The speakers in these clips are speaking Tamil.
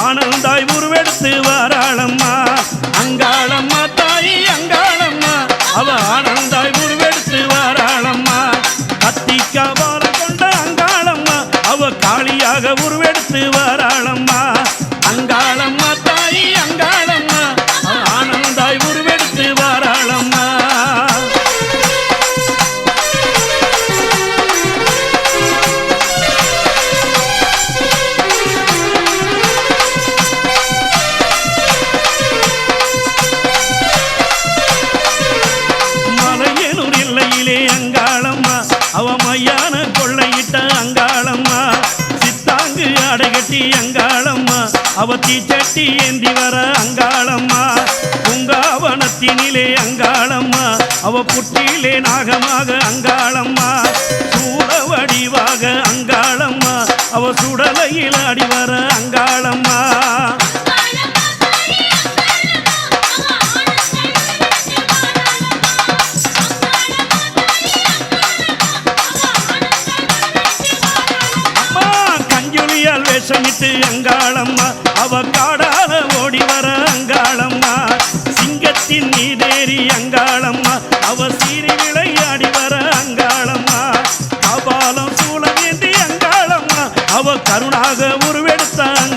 ஆனந்தாய் உருவெடுத்து வர அவ தீச்சட்டி ஏந்தி வர அங்காளம்மா. புங்காவனத்தினிலே அங்காளம்மா. அவ புட்டியிலே நாகமாக அங்காளம்மா. சூட வடிவாக அங்காளம்மா. அவ சுடலையில் அடி வர அங்காளம்மா. கருணாக உருவெடுத்தான்.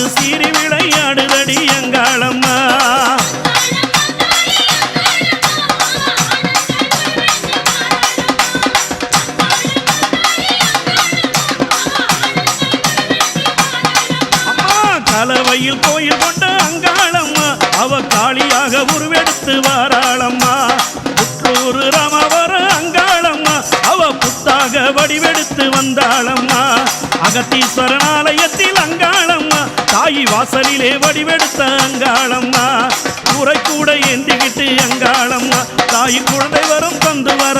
பார்த்து சீறி விளையாடுதடி எங்காளம்மா. தலைவையில் கோயில் கொண்ட அங்காளம்மா அவ காளியாக உருவெடுத்து வாராளம்மா. புற்றூர் ராமவர அங்காளம்மா அவ புத்தாக வடிவெடுத்து வந்தாளம்மா. அகத்தீஸ்வரன் ஆலயத்தில் அங்கி வாசலிலே வடிவெடுத்த அங்காளம்மா. உரை கூட ஏந்திக்கிட்டு அங்காளம்மா தாய் குழந்தை வரும் தந்து வர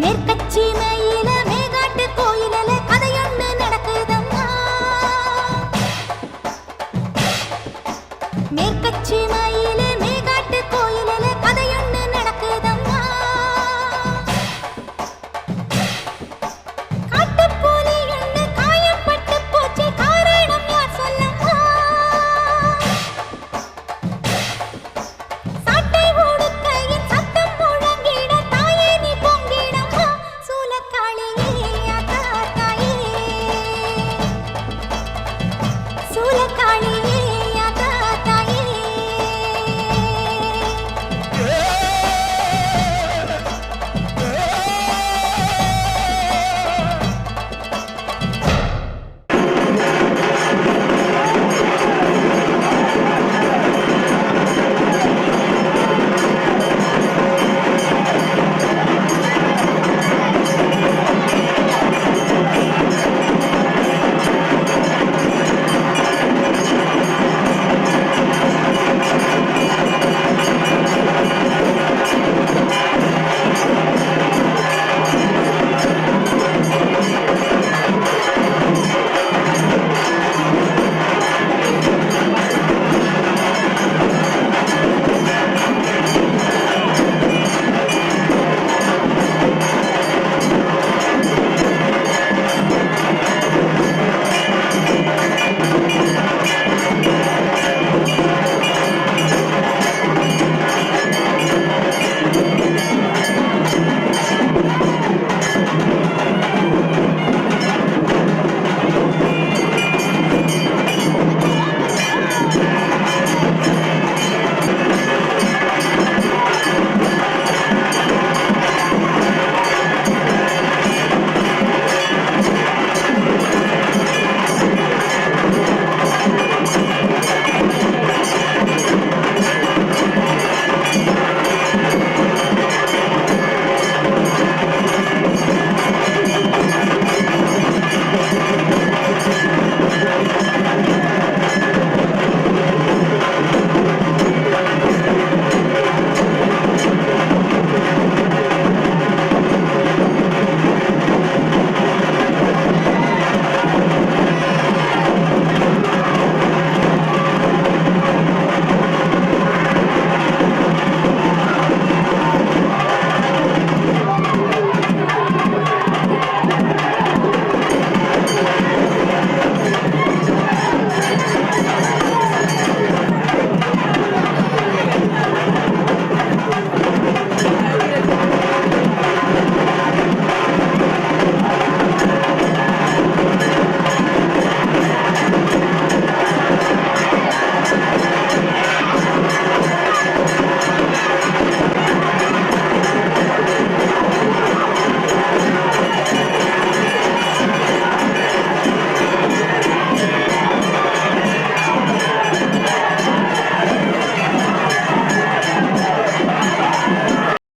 मेरे कच्ची में